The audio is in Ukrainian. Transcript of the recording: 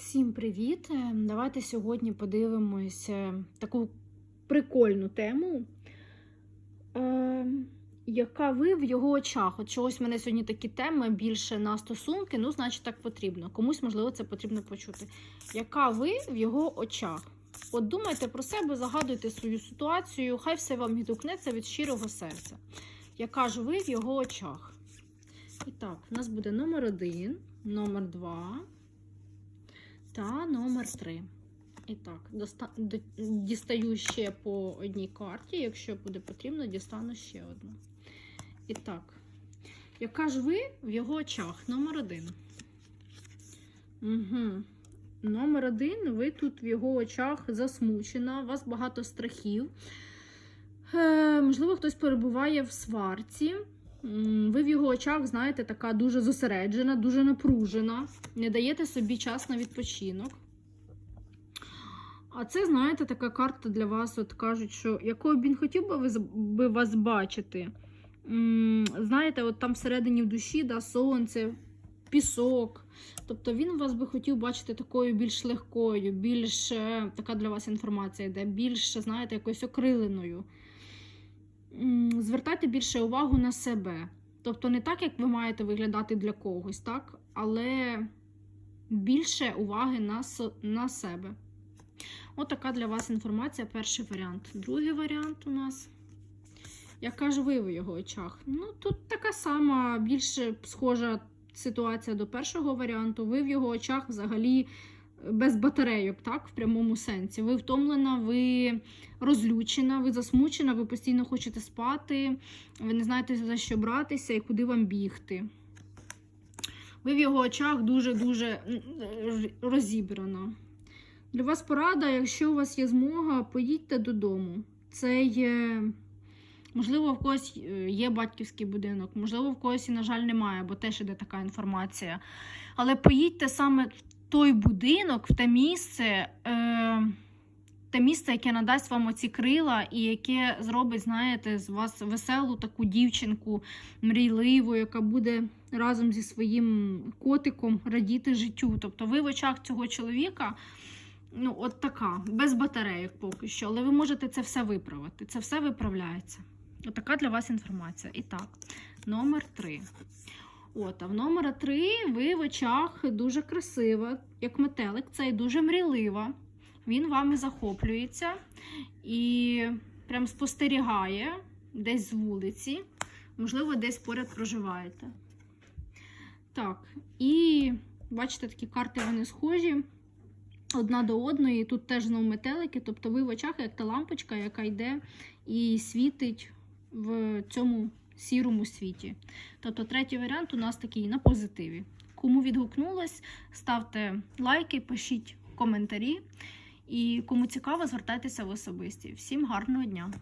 Всім привіт! Е, Давайте сьогодні подивимось таку прикольну тему, е, яка ви в його очах. От чогось в мене сьогодні такі теми більше на стосунки, ну, значить, так потрібно. Комусь, можливо, це потрібно почути. Яка ви в його очах? От думайте про себе, загадуйте свою ситуацію, хай все вам відгукнеться від щирого серця. Яка ж ви в його очах? І так, у нас буде номер один, номер два та номер 3. І так, дістаю ще по одній карті. Якщо буде потрібно, дістану ще одну. І так, яка ж ви в його очах? Номер один. Угу. Номер один, ви тут в його очах засмучена, у вас багато страхів. Е, можливо, хтось перебуває в сварці. Ви в його очах, знаєте, така дуже зосереджена, дуже напружена, не даєте собі час на відпочинок. А це, знаєте, така карта для вас, от кажуть, що якою б він хотів би вас бачити. Знаєте, от там всередині в душі да, сонце, пісок. Тобто він вас би хотів бачити такою більш легкою, більш е, така для вас інформація йде, більш, знаєте, якоюсь окриленою. Звертайте більше увагу на себе. Тобто не так, як ви маєте виглядати для когось, так? але більше уваги на, на себе. От така для вас інформація, перший варіант. Другий варіант у нас. Яка ж ви в його очах? Ну, тут така сама, більш схожа ситуація до першого варіанту. Ви в його очах взагалі без батарейок, так, в прямому сенсі. Ви втомлена, ви розлючена, ви засмучена, ви постійно хочете спати, ви не знаєте за що братися і куди вам бігти. Ви в його очах дуже-дуже розібрана. Для вас порада, якщо у вас є змога, поїдьте додому. Це є. Можливо, в когось е, є батьківський будинок, можливо, в когось на жаль, немає, бо теж іде така інформація. Але поїдьте саме той будинок, в те місце, е, те місце, яке надасть вам оці крила, і яке зробить, знаєте, з вас веселу таку дівчинку, мрійливу, яка буде разом зі своїм котиком радіти життю. Тобто ви в очах цього чоловіка. Ну, от така, без батарейок поки що, але ви можете це все виправити. Це все виправляється. От для вас інформація. І так, номер 3. От, а в номера 3 ви в очах дуже красива, як метелик, це і дуже мрійлива. Він вами захоплюється і прям спостерігає десь з вулиці. Можливо, десь поряд проживаєте. Так, і бачите, такі карти вони схожі одна до одної. Тут теж знову метелики, тобто ви в очах, як та лампочка, яка йде і світить в цьому сірому світі. Тобто, третій варіант у нас такий на позитиві. Кому відгукнулось, ставте лайки, пишіть коментарі. І кому цікаво, звертайтеся в особисті. Всім гарного дня!